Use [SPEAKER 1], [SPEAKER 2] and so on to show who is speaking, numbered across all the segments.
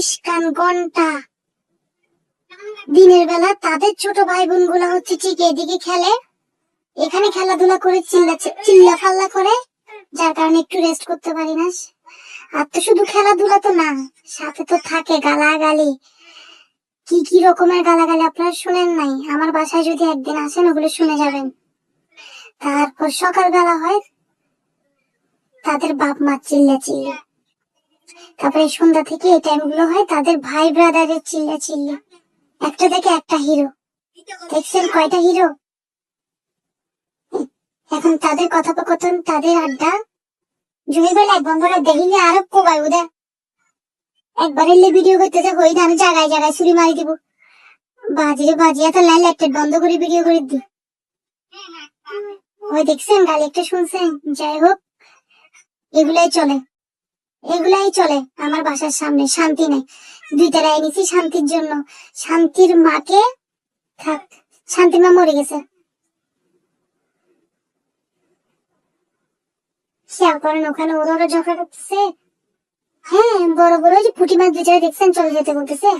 [SPEAKER 1] নিস ঘণ্টা। দিনের বেলা তাদের ছোট ভাই বোনগুলা হচ্ছে ঠিক এদিকে খেলে। এখানে খেলাধুলা করে চিল্লা চিল্লা ফাল্লা করে, যার কারণে একটু রেস্ট করতে পারি না। আর তো শুধু খেলাধুলা তো না, সাথে তো থাকে গালাগালি। কি কি রকমের গালাগালি আপনারা শুনেন নাই? আমার বাসায় যদি একদিন আসেন, ওগুলো শুনে যাবেন। তারপর সকালবেলা হয়, তাদের বাপ মা চিল্লা চিল্লি তারপরে সন্ধ্যা থেকে এই টাইমগুলো হয় তাদের ভাই ব্রাদারের চিল্লা চিল্লি একটা থেকে একটা হিরো দেখছেন কয়টা হিরো এখন তাদের কথোপকথন, তাদের আড্ডা। জমি বেলা এক বন্ধরা দেখিনি আরও কোবাই ওদের একবার এলে ভিডিও করতে থাকো ওই আমি জায়গায় জায়গায় ছুরি মারি দিব। বাজিরে বাজি এত লাইন লাইটের বন্ধ করে ভিডিও করে দি। ওই দেখছেন গালি একটা শুনছেন? যাই হোক, এগুলাই চলে। এগুলাই চলে, আমার বাসার সামনে, শান্তি নেই। দুইটা রায় নিছি শান্তির জন্য। শান্তির মাকে, থাক, শান্তির মা মরে গেছে। খেয়াল করেন, ওখানে ওরা ওরা ঝগড়া করতেছে। হ্যাঁ বড় বড় যে পুঁটি মাছ দুইটা দেখছেন, চলে যেতে বলতেছে।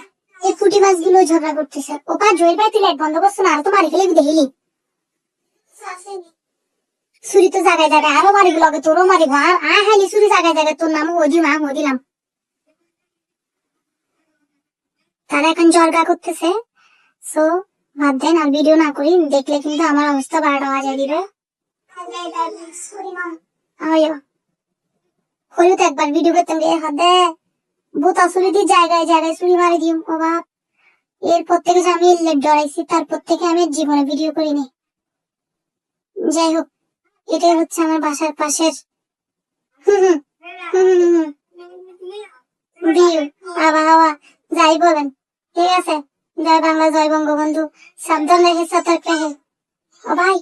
[SPEAKER 1] এই পুঁটি মাছগুলো ঝগড়া করতেছে। ওপা, জয়ের বাড়িতে লাইট বন্ধ করছে না, আর তো মারি ফেলে দেখিলি ছুরি তো জায়গায় জায়গায় আরও মারিব লগে তোরও মারিব। আর আয় হাইলি ছুরি জায়গায় জায়গায় তোর নাম ওদি মা দিলাম তারা এখন জলগা করতেছে। সো ভাব দেন আর ভিডিও না করি, দেখলে কিন্তু আমার অবস্থা বারোটা বাজায় দিবে। হইও তো একবার ভিডিও করতাম হাতে বোতা ছুরি দিয়ে জায়গায় জায়গায় ছুরি মারি দিম, ও বাপ। এরপর থেকে আমি লেট ডরাইছি তারপর থেকে আমি জীবনে ভিডিও করিনি। যাই হোক। এটাই হচ্ছে আমার বাসার পাশের আবহাওয়া, যাই বলেন। ঠিক আছে? জয় বাংলা, জয় বঙ্গবন্ধু। সাবধান রেখে সতর্ক রেখে ও ভাই।